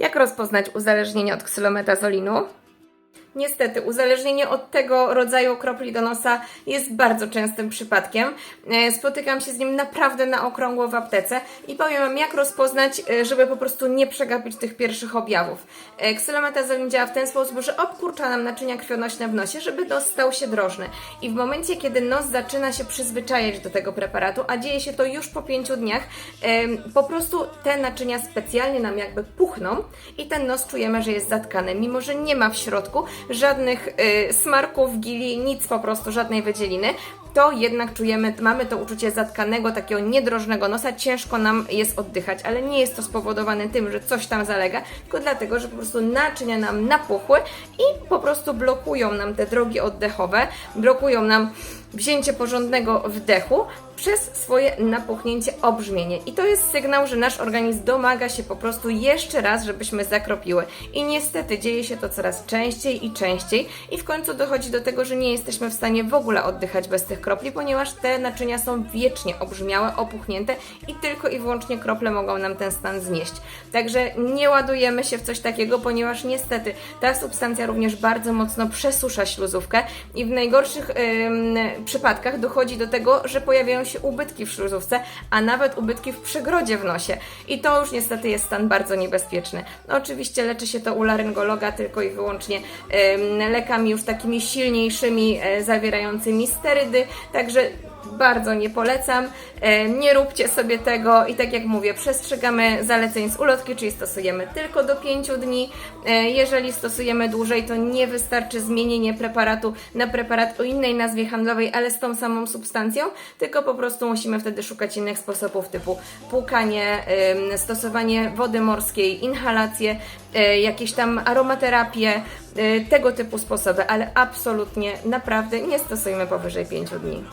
Jak rozpoznać uzależnienie od ksylometazolinu? Niestety, uzależnienie od tego rodzaju kropli do nosa jest bardzo częstym przypadkiem. E, Spotykam się z nim naprawdę na okrągło w aptece i powiem Wam, jak rozpoznać, e, żeby po prostu nie przegapić tych pierwszych objawów. E, Ksylometazolin działa w ten sposób, że obkurcza nam naczynia krwionośne w nosie, żeby nos stał się drożny. I w momencie, kiedy nos zaczyna się przyzwyczajać do tego preparatu, a dzieje się to już po pięciu dniach, po prostu te naczynia specjalnie nam jakby puchną i ten nos czujemy, że jest zatkany, mimo że nie ma w środku żadnych y, smarków, gili, nic po prostu, żadnej wydzieliny, to jednak czujemy, mamy to uczucie zatkanego, takiego niedrożnego nosa, ciężko nam jest oddychać, ale nie jest to spowodowane tym, że coś tam zalega, tylko dlatego, że po prostu naczynia nam napuchły i po prostu blokują nam te drogi oddechowe, blokują nam wzięcie porządnego wdechu przez swoje napuchnięcie obrzmienie. I to jest sygnał, że nasz organizm domaga się po prostu jeszcze raz, żebyśmy zakropiły. I niestety dzieje się to coraz częściej i częściej i w końcu dochodzi do tego, że nie jesteśmy w stanie w ogóle oddychać bez tych kropli, ponieważ te naczynia są wiecznie obrzmiałe, opuchnięte i tylko i wyłącznie krople mogą nam ten stan znieść. Także nie ładujemy się w coś takiego, ponieważ niestety ta substancja również bardzo mocno przesusza śluzówkę i w najgorszych ym, przypadkach dochodzi do tego, że pojawiają się ubytki w śluzówce, a nawet ubytki w przegrodzie w nosie. I to już niestety jest stan bardzo niebezpieczny. No, oczywiście leczy się to u laryngologa tylko i wyłącznie lekami już takimi silniejszymi, e, zawierającymi sterydy, także bardzo nie polecam. E, Nie róbcie sobie tego i tak jak mówię, przestrzegamy zaleceń z ulotki, czyli stosujemy tylko do 5 dni. E, Jeżeli stosujemy dłużej, to nie wystarczy zmienienie preparatu na preparat o innej nazwie handlowej, ale z tą samą substancją, tylko po prostu musimy wtedy szukać innych sposobów typu płukanie, stosowanie wody morskiej, inhalacje, e, jakieś tam aromaterapię, e, tego typu sposoby, ale absolutnie, naprawdę nie stosujmy powyżej 5 dni.